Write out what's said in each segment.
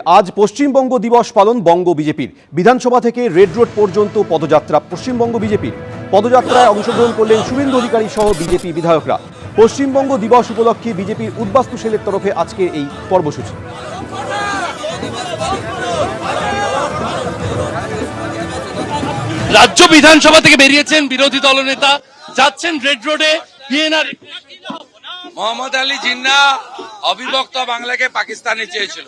আজ পশ্চিমবঙ্গ দিবস পালন বঙ্গ বিজেপির। বিধানসভা থেকে রেড রোড পর্যন্ত পদযাত্রা পশ্চিমবঙ্গ বিজেপির। পদযাত্রায় অংশগ্রহণ করলেন শুভেন্দু অধিকারী সহ বিজেপি বিধায়করা। পশ্চিমবঙ্গ দিবস উপলক্ষে বিজেপির উদ্বাস্তু সেলের তরফে আজকে এই কর্মসূচি। রাজ্য বিধানসভা থেকে বেরিয়েছেন বিরোধী দলনেতা যাচ্ছেন রেড রোডে পিএনআর মোহাম্মদ আলী জিন্না অবিভক্ত বাংলাকে পাকিস্তানে চেয়েছিল।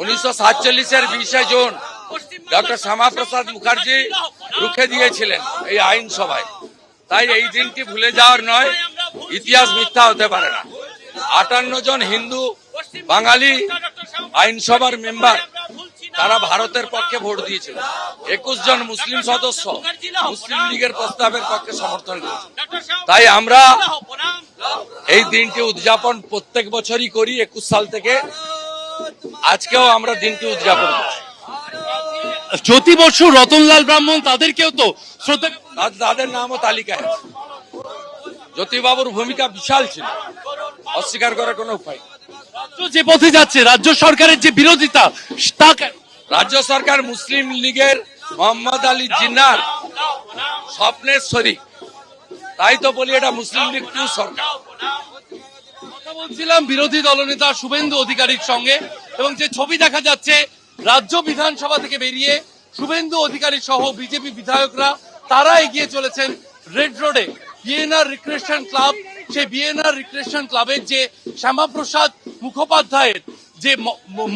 উনিশশো সাতচল্লিশের বিশে জুন ডক্টর শ্যামাপ্রসাদ মুখার্জি রুখে দিয়েছিলেন এই আইনসভায়। তাই এই দিনটি ভুলে যাওয়ার নয়, ইতিহাস মিথ্যা হতে পারে না। আটান্ন জন হিন্দু, বাঙালি আইনসভার মেম্বার, তারা ভারতের পক্ষে ভোট দিয়েছিল। একুশ জন মুসলিম সদস্য মুসলিম লীগের প্রস্তাবের পক্ষে সমর্থন করেছে। তাই আমরা এই দিনটি উদযাপন প্রত্যেক বছরই করি, একুশ সাল থেকে আজকেও আমরা দিনটি উদযাপন করছি। জ্যোতি বসু রতনলাল ব্রাহ্মণ তাদেরকেও তো শ্রদ্ধা তাদ- তাদের নামও তালিকায় আছে। জ্যোতিবাবুর ভূমিকা বিশাল ছিল। অস্বীকার করার কোনো উপায় যে পথে যাচ্ছে রাজ্য সরকারের যে বিরোধিতা তা রাজ্য সরকার মুসলিম লীগের মোহাম্মদ আলী জিন্নার স্বপ্নের শরিক তাই তো বলি এটা মুসলিম লীগ টু সরকার। বলছিলাম বিরোধী দলনেতা শুভেন্দু অধিকারীর সঙ্গে এবং যে ছবি দেখা যাচ্ছে, রাজ্য বিধানসভা থেকে বেরিয়ে শুভেন্দু অধিকারী সহ বিজেপি বিধায়করা, তারা এগিয়ে চলেছেন রেড রোডে বিএনআর রিক্রিয়েশন ক্লাব সেই বিএনআর রিক্রিয়েশন ক্লাবের যে শ্যামাপ্রসাদ মুখোপাধ্যায়ের যে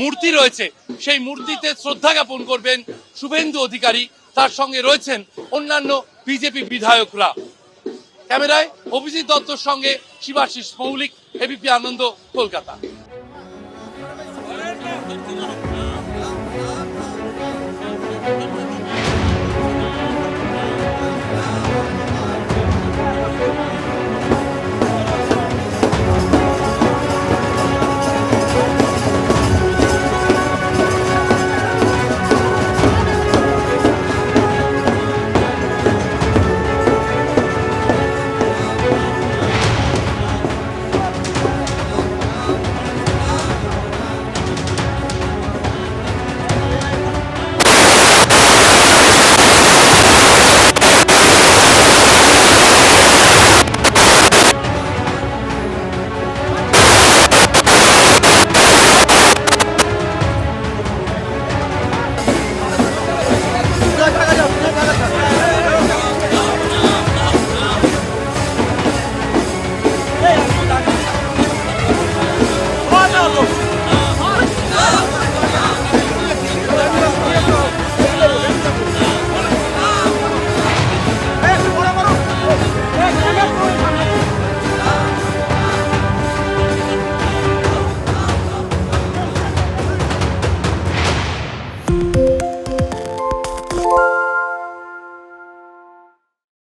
মূর্তি রয়েছে, সেই মূর্তিতে শ্রদ্ধা জ্ঞাপন করবেন শুভেন্দু অধিকারী। তার সঙ্গে রয়েছেন অন্যান্য বিজেপি বিধায়করা। ক্যামেরায় অভিজিৎ দত্তর সঙ্গে শিবাশিস মৌলিক এবিপি আনন্দ কলকাতা।